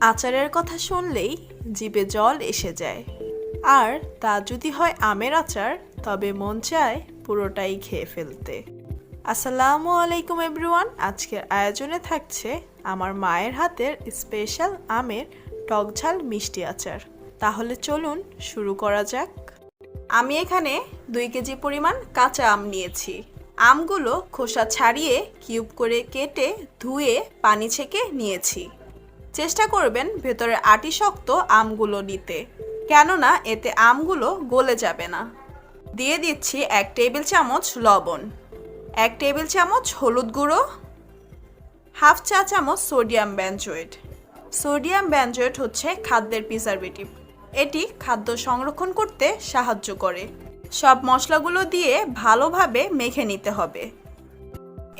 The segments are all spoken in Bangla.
আচারের কথা শুনলেই জিভে জল এসে যায়। আর তা যদি হয় আমের আচার, তবে মন চায় পুরোটাই খেয়ে ফেলতে। আসসালামু আলাইকুম এভরিওয়ান, আজকের আয়োজনে থাকছে আমার মায়ের হাতের স্পেশাল আমের টকঝাল মিষ্টি আচার। তাহলে চলুন শুরু করা যাক। আমি এখানে দুই কেজি পরিমাণ কাঁচা আম নিয়েছি। আমগুলো খোসা ছাড়িয়ে কিউব করে কেটে ধুয়ে পানি ছেঁকে নিয়েছি। চেষ্টা করবেন ভেতরে আটি শক্ত আমগুলো নিতে, কেননা এতে আমগুলো গলে যাবে না। দিয়ে দিচ্ছি এক টেবিল চামচ লবণ, এক টেবিল চামচ হলুদ গুঁড়ো, হাফ চা চামচ সোডিয়াম ব্যানজয়েড সোডিয়াম ব্যানজয়েড হচ্ছে খাদ্যের প্রিজারভেটিভ। এটি খাদ্য সংরক্ষণ করতে সাহায্য করে। সব মশলাগুলো দিয়ে ভালোভাবে মেখে নিতে হবে।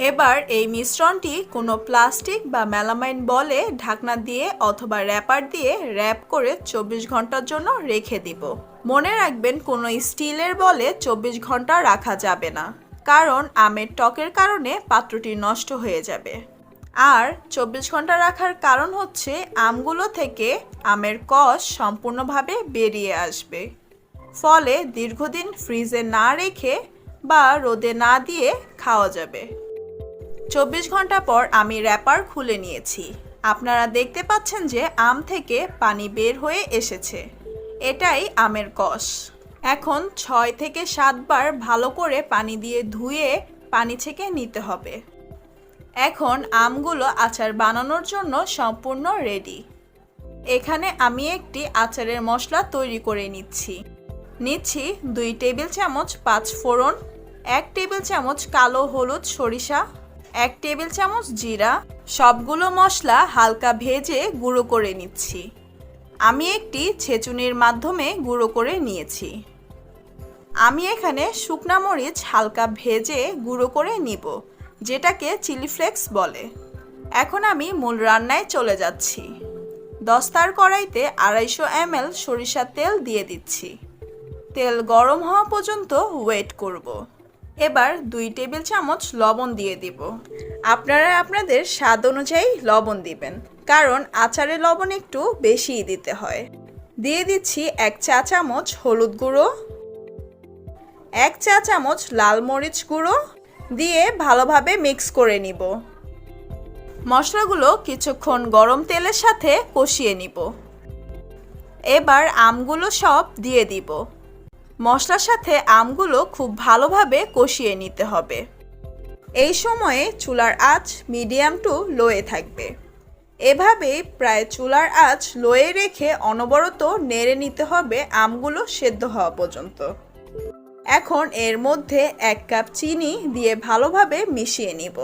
এবার এই মিশ্রণটি কোনো প্লাস্টিক বা মেলামাইন বলে ঢাকনা দিয়ে অথবা র্যাপার দিয়ে র্যাপ করে চব্বিশ ঘণ্টার জন্য রেখে দিব। মনে রাখবেন কোনো স্টিলের বলে চব্বিশ ঘণ্টা রাখা যাবে না, কারণ আমের টকের কারণে পাত্রটি নষ্ট হয়ে যাবে। আর চব্বিশ ঘণ্টা রাখার কারণ হচ্ছে আমগুলো থেকে আমের কষ সম্পূর্ণভাবে বেরিয়ে আসবে। ফলে দীর্ঘদিন ফ্রিজে না রেখে বা রোদে না দিয়ে খাওয়া যাবে। চব্বিশ ঘণ্টা পর আমি র্যাপার খুলে নিয়েছি। আপনারা দেখতে পাচ্ছেন যে আম থেকে পানি বের হয়ে এসেছে। এটাই আমের কষ। এখন ছয় থেকে সাতবার ভালো করে পানি দিয়ে ধুয়ে পানি ছেঁকে নিতে হবে। এখন আমগুলো আচার বানানোর জন্য সম্পূর্ণ রেডি এখানে আমি একটি আচারের মশলা তৈরি করে নিচ্ছি। নিচ্ছি দুই টেবিল চামচ পাঁচ ফোড়ন, এক টেবিল চামচ কালো হলুদ সরিষা এক টেবিল চামচ জিরা, সবগুলো মশলা হালকা ভেজে গুঁড়ো করে নিচ্ছি। আমি একটি ছেচুনির মাধ্যমে গুঁড়ো করে নিয়েছি। আমি এখানে শুকনা মরিচ হালকা ভেজে গুঁড়ো করে নিব, যেটাকে চিলি ফ্লেক্স বলে। এখন আমি মূল রান্নায় চলে যাচ্ছি। দস্তার কড়াইতে আড়াইশো এমএল সরিষার তেল দিয়ে দিচ্ছি। তেল গরম হওয়া পর্যন্ত ওয়েট করব। এবার দুই টেবিল চামচ লবণ দিয়ে দিব। আপনারা আপনাদের স্বাদ অনুযায়ী লবণ দিবেন, কারণ আচারে লবণ একটু বেশিই দিতে হয়। দিয়ে দিচ্ছি এক চা চামচ হলুদ গুঁড়ো, এক চা চামচ লাল মরিচ গুঁড়ো দিয়ে ভালোভাবে মিক্স করে নিব। মশলাগুলো কিছুক্ষণ গরম তেলের সাথে কষিয়ে নিব। এবার আমগুলো সব দিয়ে দিব। মশলার সাথে আমগুলো খুব ভালোভাবে কষিয়ে নিতে হবে। এই সময়ে চুলার আঁচ মিডিয়াম টু লোয়ে থাকবে। এভাবেই প্রায় চুলার আঁচ লোয়ে রেখে অনবরত নেড়ে নিতে হবে আমগুলো সেদ্ধ হওয়া পর্যন্ত। এখন এর মধ্যে এক কাপ চিনি দিয়ে ভালোভাবে মিশিয়ে নিব।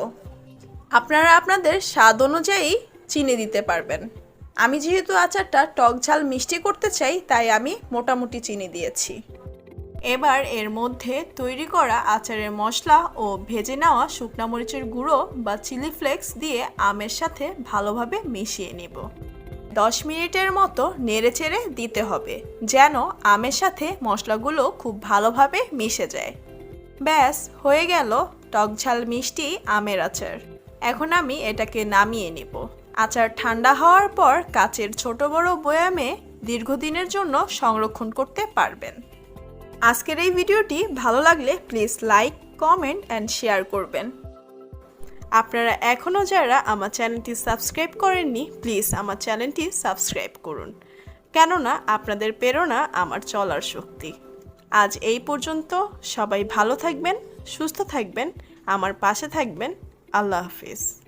আপনারা আপনাদের স্বাদ অনুযায়ী চিনি দিতে পারবেন। আমি যেহেতু আচারটা টক ঝাল মিষ্টি করতে চাই, তাই আমি মোটামুটি চিনি দিয়েছি। এবার এর মধ্যে তৈরি করা আচারের মশলা ও ভেজে নেওয়া শুকনা মরিচের গুঁড়ো বা চিলি ফ্লেক্স দিয়ে আমের সাথে ভালোভাবে মিশিয়ে নিব। দশ মিনিটের মতো নেড়েচেড়ে দিতে হবে, যেন আমের সাথে মশলাগুলো খুব ভালোভাবে মিশে যায়। ব্যাস, হয়ে গেল টকঝাল মিষ্টি আমের আচার। এখন আমি এটাকে নামিয়ে নিব। আচার ঠান্ডা হওয়ার পর কাচের ছোট বড় বয়ামে দীর্ঘদিনের জন্য সংরক্ষণ করতে পারবেন। আজকের এই ভিডিওটি ভালো লাগলে please like, comment and share করবেন। আপনারা এখনও যারা আমার চ্যানেলটি সাবস্ক্রাইব করেননি, প্লিজ আমার চ্যানেলটি সাবস্ক্রাইব করুন। কেননা আপনাদের প্রেরণা আমার চলার শক্তি। আজ এই পর্যন্ত সবাই ভালো থাকবেন, সুস্থ থাকবেন, আমার পাশে থাকবেন। আল্লাহ হাফিজ।